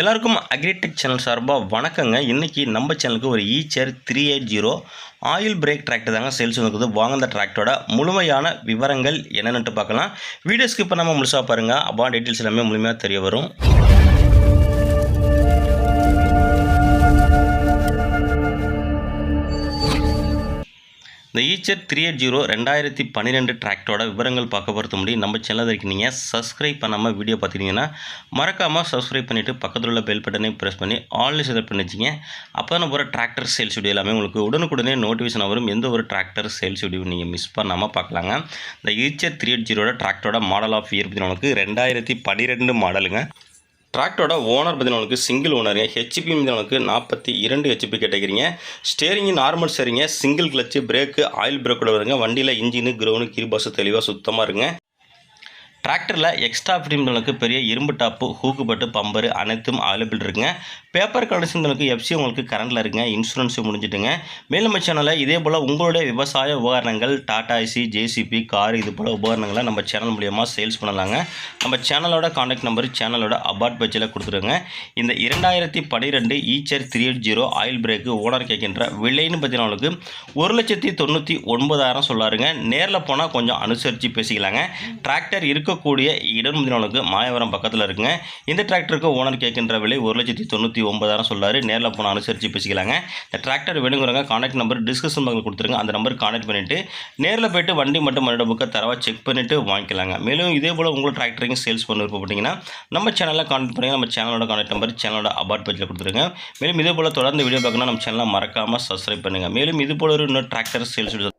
எல்லாருக்கும் agritech channel சார்பாக வணக்கங்க. இன்றைக்கி நம்ம சேனலுக்கு ஒரு Eicher three eight zero oil brake tractor தாங்க சேல்ஸ் வந்துருக்குது வாங்க அந்த டிராக்டரோட முழுமையான விவரங்கள் என்னென்னுட்டு பார்க்கலாம். வீடியோ ஸ்கிப் பண்ணாமல் முழுசாக பாருங்கள் அப்பா டீட்டெயில்ஸ் எல்லாமே முழுமையாக தெரிய வரும். இந்த ஈச்சர் த்ரீ எயிட் ஜீரோ ரெண்டாயிரத்தி பன்னிரெண்டு டிராக்டரோட விவரங்கள் பார்க்க பொறுத்த முடியும் நம்ம சேனல் வரைக்கும் நீங்கள் சப்ஸ்கிரைப் பண்ணாமல் வீடியோ பார்த்துட்டீங்கன்னா மறக்காமல் சப்ஸ்கிரைப் பண்ணிவிட்டு பக்கத்தில் உள்ள பெல் பட்டனை ப்ரெஸ் பண்ணி ஆன்லைன் செலக்ட் பண்ணி வச்சிங்க. அப்போ தான் போகிற டிராக்டர் சேல்ஸ் வீடியோ எல்லாமே உங்களுக்கு உடனுக்குடனே நோட்டிஃபிகேஷன் வரும். எந்த ஒரு டிராக்டர் சேல்ஸ் வீடியோ நீங்கள் மிஸ் பண்ணாமல் பார்க்கலாங்க. இந்த ஈச்சர் த்ரீ எயிட் ஜீரோட டிராக்டரோட மாடல் ஆஃப் இயர் பற்றி நமக்கு ரெண்டாயிரத்தி பன்னிரெண்டு மாடலுங்க டிராக்டரோட ஓனர் பார்த்தீங்கன்னா சிங்கிள் ஓனருங்க ஹெச்பி உங்களுக்கு நாற்பத்தி இரண்டு ஹெச்பி கேட்டகிறீங்க ஸ்டேரிங்கு நார்மல் ஸ்டேரிங்க சிங்கிள் கிளச்சு பிரேக்கு ஆயில் பிரேக்கோட வருங்க. வண்டியில் இன்ஜினு கிரௌண்டு கீர் பஸ்ஸு தெளிவாக சுத்தமாக இருங்க. டிராக்டரில் எக்ஸ்ட்ரா ஃபிட்டிம்களுக்கு பெரிய இரும்பு டாப்பு ஹூக்கு பட்டு பம்பரு அனைத்தும் அவைலபிள் இருக்குங்க. பேப்பர் கண்டிஷன்களுக்கு எஃப்சி உங்களுக்கு கரண்டில் இருக்குங்க இன்சூரன்ஸும் முடிஞ்சிட்டுங்க. மேலும் நம்ம சேனலில் இதே போல் உங்களுடைய விவசாய உபகரணங்கள் டாடா ஐசி ஜேசிபி கார் இது போல் உபகரணங்களை நம்ம சேனல் மூலியமாக சேல்ஸ் பண்ணலாங்க. நம்ம சேனலோட காண்டாக்ட் நம்பர் சேனலோட அபார்ட் பேஜில் கொடுத்துருங்க. இந்த இரண்டாயிரத்தி பன்னிரெண்டு Eicher three eight zero oil brake owner கேட்கின்ற விலைன்னு பார்த்தீங்கன்னா உங்களுக்கு ஒரு லட்சத்தி தொண்ணூற்றி ஒன்பதாயிரம் சொல்லாருங்க. நேரில் போனால் கொஞ்சம் அனுசரித்து பேசிக்கலாங்க. டிராக்டர் இருக்கக்கூடிய இடம் பார்த்தீங்கன்னா மாயவரம் பக்கத்தில் இருக்குங்க. இந்த டிராக்டருக்கு ஓனர் கேட்கின்ற விலை ஒரு லட்சத்தி தொண்ணூற்றி ஒன்பதாயிரம் சொல்லாரு நேரில் போனால் அனுசரித்து பேசிக்கலாங்க. இந்த டிராக்டர் வேணுங்கிறவங்க கான்டாக்ட் நம்பர் டிஸ்கஷன் பக்கத்தில் கொடுத்துருங்க. அந்த நம்பர் காண்டாக்ட் பண்ணிவிட்டு நேரில் போய்ட்டு வண்டி மட்டும் மறுபடியும் புக்கை தரவாக செக் பண்ணிவிட்டு வாங்கிக்கலாங்க. மேலும் இதே போல் உங்கள் டிராக்டரையும் சேல்ஸ் பண்ண விருப்பப்பட்டீங்கன்னா நம்ம சேனலில் காண்டாக்ட் பண்ணுங்கள் நம்ம சேனலோட காண்டாக்ட் நம்பர் சேனலோட அபார்ட் பேஜில் கொடுத்துருங்க. மேலும் இதே போல் தொடர்ந்து வீடியோ பார்க்கணும் நம்ம சேனலை மறக்காமல் சப்ஸ்கிரைப் பண்ணுங்கள் மேலும் இது போல ஒரு இன்னொரு டிராக்டர் சேல்ஸ்